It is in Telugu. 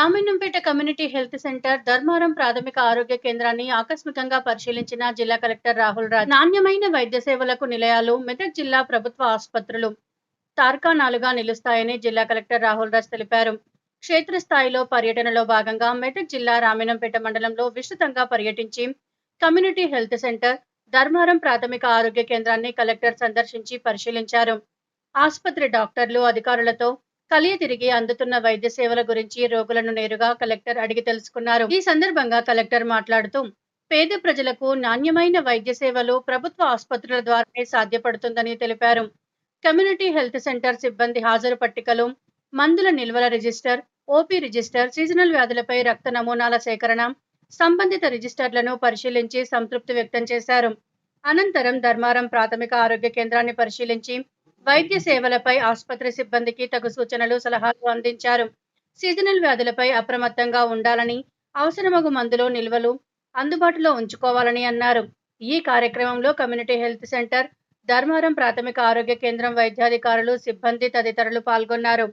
Ramannapeta community health centre Dharmaram ప్రాథమిక ఆరోగ్య కేంద్రాన్ని ఆకస్మికంగా పరిశీలించిన జిల్లా కలెక్టర్ రాహుల్ రాజ్. నాణ్యమైన వైద్య సేవలకు నిలయాలు మెదక్ జిల్లా ప్రభుత్వ ఆసుపత్రులు తార్కాణాలుగా నిలుస్తాయని జిల్లా కలెక్టర్ రాహుల్ రాజ్ తెలిపారు. క్షేత్రస్థాయిలో పర్యటనలో భాగంగా మెదక్ జిల్లా రామన్నంపేట మండలంలో విస్తృతంగా పర్యటించి కమ్యూనిటీ హెల్త్ సెంటర్ ధర్మారం ప్రాథమిక ఆరోగ్య కేంద్రాన్ని కలెక్టర్ సందర్శించి పరిశీలించారు. ఆసుపత్రి డాక్టర్లు అధికారులతో కలియ తిరిగి అందుతున్న వైద్య సేవల గురించి రోగులను నేరుగా కలెక్టర్ అడిగి తెలుసుకున్నారు. ఈ సందర్భంగా కలెక్టర్ మాట్లాడుతూ పేద ప్రజలకు నాణ్యమైన వైద్య సేవలు ప్రభుత్వ ఆసుపత్రుల ద్వారానే సాధ్యపడుతుందని తెలిపారు. కమ్యూనిటీ హెల్త్ సెంటర్ సిబ్బంది హాజరు పట్టికలు మందుల నిల్వల రిజిస్టర్ ఓపీ రిజిస్టర్ సీజనల్ వ్యాధులపై రక్త నమూనాల సేకరణ సంబంధిత రిజిస్టర్లను పరిశీలించి సంతృప్తి వ్యక్తం చేశారు. అనంతరం ధర్మారం ప్రాథమిక ఆరోగ్య కేంద్రాన్ని పరిశీలించి వైద్య సేవలపై ఆసుపత్రి సిబ్బందికి తగు సూచనలు సలహాలు అందించారు. సీజనల్ వ్యాధులపై అప్రమత్తంగా ఉండాలని అవసరమగు మందులు నిల్వలు అందుబాటులో ఉంచుకోవాలని అన్నారు. ఈ కార్యక్రమంలో కమ్యూనిటీ హెల్త్ సెంటర్ ధర్మారం ప్రాథమిక ఆరోగ్య కేంద్రం వైద్యాధికారులు సిబ్బంది తదితరులు పాల్గొన్నారు.